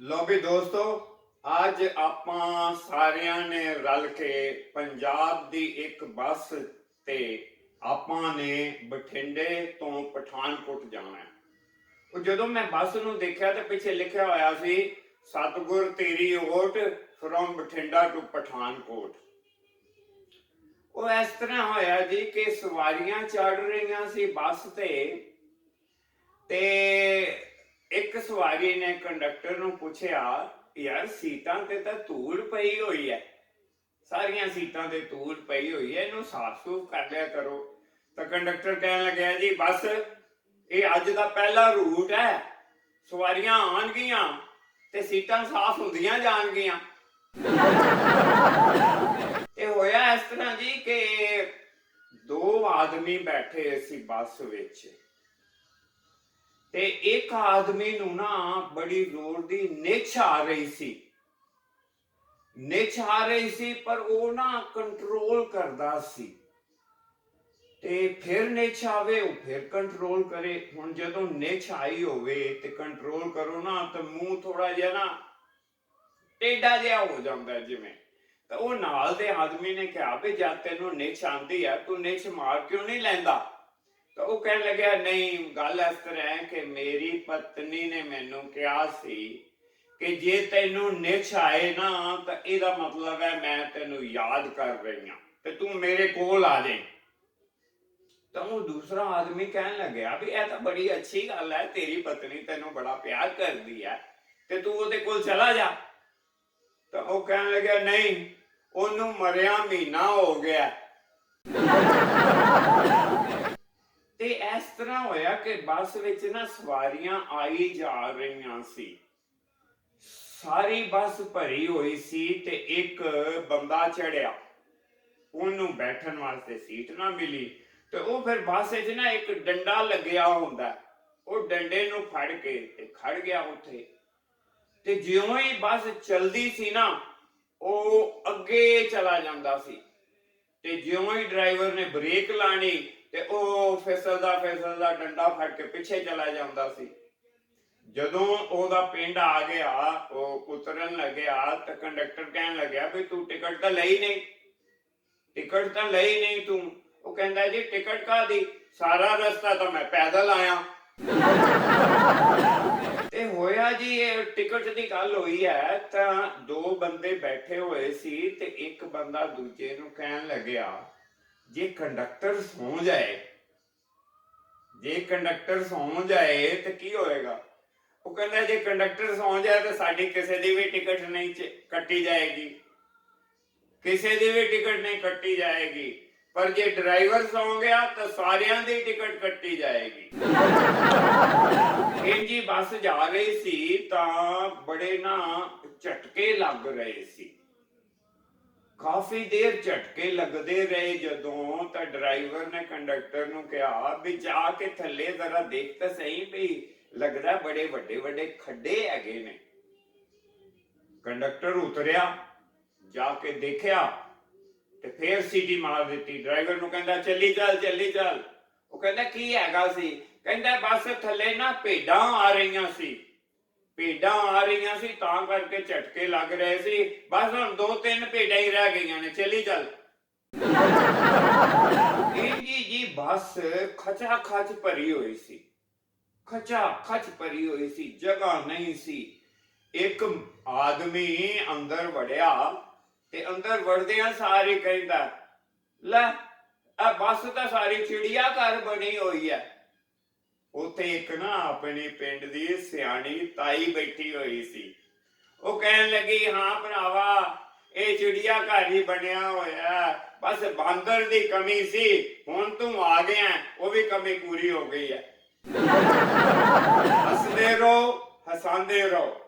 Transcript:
ਲੋ ਵੀ ਦੋਸਤੋ, ਅੱਜ ਆਪਾਂ ਸਾਰਿਆਂ ਨੇ ਰਲ ਕੇ ਪੰਜਾਬ ਦੀ ਇੱਕ ਬੱਸ ਤੇ ਆਪਾਂ ਨੇ ਬਠਿੰਡੇ ਤੋਂ ਪਠਾਨਕੋਟ ਜਾਣਾ ਹੈ। ਉਹ ਜਦੋਂ ਮੈਂ ਬੱਸ ਨੂੰ ਦੇਖਿਆ ਤੇ ਪਿੱਛੇ ਲਿਖਿਆ ਹੋਇਆ ਸੀ, ਸਤਗੁਰ ਤੇਰੀ ਓਟ ਫਰੋਮ ਬਠਿੰਡਾ ਟੂ ਪਠਾਨਕੋਟ। ਉਹ ਇਸ ਤਰ੍ਹਾਂ ਹੋਇਆ ਜੀ ਕਿ ਸਵਾਰੀਆਂ ਚੜ ਰਹੀਆਂ ਸੀ ਬੱਸ ਤੇ ਤੇ ਇੱਕ ਸਵਾਰੀ ਨੇ ਕੰਡਕਟਰ ਨੂੰ ਪੁੱਛਿਆ, ਯਾਰ ਸੀਟਾਂ ਤੇ ਤਾਂ ਧੂੜ ਪਈ ਹੋਈ ਹੈ ਸਾਰੀਆਂ ਸੀਟਾਂ ਤੇ ਧੂੜ ਪਈ ਹੋਈ ਹੈ ਇਹਨੂੰ ਸਾਫ਼ ਸੂਫ ਕਰ ਲਿਆ ਕਰੋ। ਤਾਂ ਕੰਡਕਟਰ ਕਹਿਣ ਲੱਗਿਆ, ਜੀ, ਬਸ, ਇਹ ਅੱਜ ਦਾ ਪਹਿਲਾ ਰੂਟ ਹੈ ਸਵਾਰੀਆਂ ਆਣਗੀਆਂ ਤੇ ਸੀਟਾਂ ਸਾਫ਼ ਹੁੰਦੀਆਂ ਜਾਣਗੀਆਂ। ਇਹ ਹੋਇਆ ਇਸ ਤਰ੍ਹਾਂ ਜੀ ਕਿ ਦੋ ਆਦਮੀ ਬੈਠੇ ਸੀ ਬੱਸ ਵਿੱਚ। ਤੇ ਇੱਕ ਆਦਮੀ ਨੂੰ ਨਾ ਬੜੀ ਜ਼ੋਰ ਦੀ ਨਿਛ ਆ ਰਹੀ ਸੀ। ਨਿਛ ਆ ਰਹੀ ਸੀ, ਪਰ ਉਹ ਨਾ ਕੰਟਰੋਲ ਕਰਦਾ ਸੀ। ਤੇ ਫਿਰ ਨਿਛ ਆਵੇ, ਉਹ ਫਿਰ ਕੰਟਰੋਲ ਕਰੇ। ਹੁਣ ਜਦੋਂ ਨਿਛ ਆਈ ਹੋਵੇ ਤੇ ਕੰਟਰੋਲ ਕਰੋ ਨਾ, ਤਾਂ ਮੂੰਹ ਥੋੜਾ ਜਿਹਾ ਨਾ ਟੇਢਾ ਜਿਹਾ ਹੋ ਜਾਂਦਾ ਜਿਵੇਂ। ਤਾਂ ਉਹ ਨਾਲ ਦੇ ਆਦਮੀ ਨੇ ਕਿਹਾ ਵੀ, ਜਦ ਤੈਨੂੰ ਨਿਛ ਆਂਦੀ ਆ, ਤੂੰ ਨਿਛ ਮਾਰ ਕਿਉਂ ਨਹੀਂ ਲੈਂਦਾ? ਤਾਂ ਉਹ ਕਹਿਣ ਲੱਗਿਆ, ਨਹੀਂ, ਗੱਲ ਇਸ ਤਰ੍ਹਾਂ ਹੈ ਕਿ ਮੇਰੀ ਪਤਨੀ ਨੇ ਮੈਨੂੰ ਕਿਹਾ ਸੀ ਕਿ ਜੇ ਤੈਨੂੰ ਨਿਛ ਆਏ ਨਾ, ਤਾਂ ਇਹਦਾ ਮਤਲਬ ਹੈ ਮੈਂ ਤੈਨੂੰ ਯਾਦ ਕਰ ਰਹੀ ਹਾਂ ਤੇ ਤੂੰ ਮੇਰੇ ਕੋਲ ਆ ਜਾਈਂ। ਤਾਂ ਉਹ ਦੂਸਰਾ ਆਦਮੀ ਕਹਿਣ ਲੱਗਿਆ ਵੀ, ਇਹ ਤਾਂ ਬੜੀ ਅੱਛੀ ਗੱਲ ਹੈ, ਤੇਰੀ ਪਤਨੀ ਤੈਨੂੰ ਬੜਾ ਪਿਆਰ ਕਰਦੀ ਹੈ ਤੇ ਤੂੰ ਉਹਦੇ ਕੋਲ ਚਲਾ ਜਾ। ਤਾਂ ਉਹ ਕਹਿਣ ਲੱਗਿਆ, ਨਹੀਂ, ਉਹਨੂੰ ਮਰਿਆ ਮਹੀਨਾ ਹੋ ਗਿਆ। ਤੇ ਇਸ ਤਰ੍ਹਾਂ ਹੋਇਆ ਕਿ ਬੱਸ ਵਿੱਚ ਨਾ ਸਵਾਰੀਆਂ ਆਈ ਜਾ ਰਹੀਆਂ ਸੀ। ਸਾਰੀ ਬੱਸ ਭਰੀ ਹੋਈ ਸੀ ਤੇ ਇੱਕ ਬੰਦਾ ਚੜਿਆ। ਉਹਨੂੰ ਬੈਠਣ ਵਾਸਤੇ ਸੀਟ ਨਾ ਮਿਲੀ ਤੇ ਉਹ ਫਿਰ ਬੱਸ ਵਿੱਚ ਨਾ ਇੱਕ ਡੰਡਾ ਲੱਗਿਆ ਹੁੰਦਾ। ਉਹ ਡੰਡੇ ਨੂੰ ਫੜ ਕੇ ਤੇ ਖੜ ਗਿਆ ਉੱਥੇ। ਤੇ ਜਿਉਂ ਹੀ ਬੱਸ ਚਲਦੀ ਸੀ ਨਾ, ਉਹ ਅੱਗੇ ਚਲਾ ਜਾਂਦਾ ਸੀ। ਤੇ ਜਿਉਂ ਹੀ ਡਰਾਈਵਰ ਨੇ ਬ੍ਰੇਕ ਲਾਣੀ ਤੇ ਉਹ ਫਿਸਲਦਾ ਫਿਸਲਦਾ ਡੰਡਾ ਫੜ ਕੇ ਪਿੱਛੇ ਚਲਾ ਜਾਂਦਾ ਸੀ। ਜਦੋਂ ਉਹਦਾ ਪਿੰਡ ਆ ਗਿਆ, ਉਹ ਉਤਰਨ ਲੱਗਿਆ ਤਾਂ ਕੰਡਕਟਰ ਕਹਿਣ ਲੱਗਿਆ ਵੀ ਤੂੰ ਟਿਕਟ ਤਾਂ ਲਈ ਨਹੀਂ। ਟਿਕਟ ਤਾਂ ਲਈ ਨਹੀਂ ਤੂੰ। ਉਹ ਕਹਿੰਦਾ ਜੀ, ਟਿਕਟ ਕਾਦੀ ਸਾਰਾ ਰਸਤਾ ਤਾਂ ਮੈਂ ਪੈਦਲ ਆਇਆ। ਤੇ ਹੋਇਆ ਜੀ, ਇਹ ਟਿਕਟ ਦੀ ਗੱਲ ਹੋਈ ਹੈ, ਤਾਂ ਦੋ ਬੰਦੇ ਬੈਠੇ ਹੋਏ ਸੀ ਤੇ ਇੱਕ ਬੰਦਾ ਦੂਜੇ ਨੂੰ ਕਹਿਣ ਲੱਗਿਆ ਜੇ ਕੰਡਕਟਰ ਸੌ ਜਾਏ, ਜੇ ਕੰਡਕਟਰ ਸੌ ਜਾਏ ਤਾਂ ਕੀ ਹੋਏਗਾ? ਉਹ ਕਹਿੰਦਾ ਜੇ ਕੰਡਕਟਰ ਸੌ ਜਾਏ ਤਾਂ ਸਾਡੀ ਕਿਸੇ ਦੀ ਵੀ ਟਿਕਟ ਨਹੀਂ ਕੱਟੀ ਜਾਏਗੀ। ਕਿਸੇ ਦੀ ਵੀ ਟਿਕਟ ਨਹੀਂ ਕੱਟੀ ਜਾਏਗੀ। ਪਰ ਜੇ ਡਰਾਈਵਰ ਸੌ ਗਿਆ ਤਾਂ ਸਾਰਿਆਂ ਦੀ ਟਿਕਟ ਕੱਟੀ ਜਾਏਗੀ। ਇਹ ਬੱਸ ਜਾ ਰਹੀ ਸੀ ਤਾਂ ਬੜੇ ਨਾ ਝਟਕੇ ਲੱਗ ਰਹੇ ਸੀ। ਕਾਫੀ ਦੇਰ ਝਟਕੇ ਲੱਗਦੇ ਰਹੇ ਜਦੋਂ ਤਾਂ ਡਰਾਈਵਰ ਨੇ ਕੰਡਕਟਰ ਨੂੰ ਕਿਹਾ ਵੀ ਜਾ ਕੇ ਥੱਲੇ ਜ਼ਰਾ ਦੇਖ ਤਾਂ ਸਹੀ ਵੀ ਲੱਗਦਾ ਬੜੇ ਵੱਡੇ ਵੱਡੇ ਖੱਡੇ ਹੈਗੇ ਨੇ। ਕੰਡਕਟਰ ਉਤਰਿਆ, ਜਾ ਕੇ ਦੇਖਿਆ ਤੇ ਫੇਰ ਸੀਟੀ ਮਾਰ ਦਿੱਤੀ। ਡਰਾਈਵਰ ਨੂੰ ਕਹਿੰਦਾ, ਚੱਲੀ ਚੱਲ ਚੱਲੀ ਚੱਲ। ਉਹ ਕਹਿੰਦਾ, ਕੀ ਹੈਗਾ ਸੀ? ਕਹਿੰਦਾ, ਬਸ ਥੱਲੇ ਨਾ ਭੇਡਾਂ ਆ ਰਹੀਆਂ ਸੀ। ਭੇਡਾਂ ਆ ਰਹੀਆਂ ਸੀ, ਤਾਂ ਕਰਕੇ ਝਟਕੇ ਲੱਗ ਰਹੇ ਸੀ। ਬਸ ਹੁਣ ਦੋ ਤਿੰਨ ਭੇਡਾਂ ਹੀ ਰਹਿ ਗਈਆਂ ਨੇ, ਚਲੀ ਚੱਲ। ਜੀ ਜੀ, ਬਸ ਖਚਾ ਖਚ ਭਰੀ ਹੋਈ ਸੀ। ਖਚਾ ਖਚ ਭਰੀ ਹੋਈ ਸੀ, ਜਗ੍ਹਾ ਨਹੀਂ ਸੀ। ਇੱਕ ਆਦਮੀ ਅੰਦਰ ਵੜਿਆ ਤੇ ਅੰਦਰ ਵੜਦਿਆਂ ਸਾਰੇ ਕਹਿੰਦਾ, ਲੈ ਆ ਬੱਸ ਤਾਂ ਸਾਰੀ ਚਿੜੀਆ ਘਰ ਬਣੀ ਹੋਈ ਹੈ। ਉੱਥੇ ਇੱਕ ਨਾ ਆਪਣੇ ਪਿੰਡ ਦੀ ਸਿਆਣੀ ਤਾਈ ਬੈਠੀ ਹੋਈ ਸੀ। ਉਹ ਕਹਿਣ ਲੱਗੀ, ਹਾਂ ਭਰਾਵਾ, ਇਹ ਚਿੜੀਆ ਘਰ ਹੀ ਬਣਿਆ ਹੋਇਆ ਬਸ ਬਾਂਦਰ ਦੀ ਕਮੀ ਸੀ, ਹੁਣ ਤੂੰ ਆ ਗਿਆ ਉਹ ਵੀ ਕਮੀ ਪੂਰੀ ਹੋ ਗਈ ਹੈ। ਹੱਸਦੇ ਰਹੋ ਹਸਾਂਦੇ ਰਹੋ।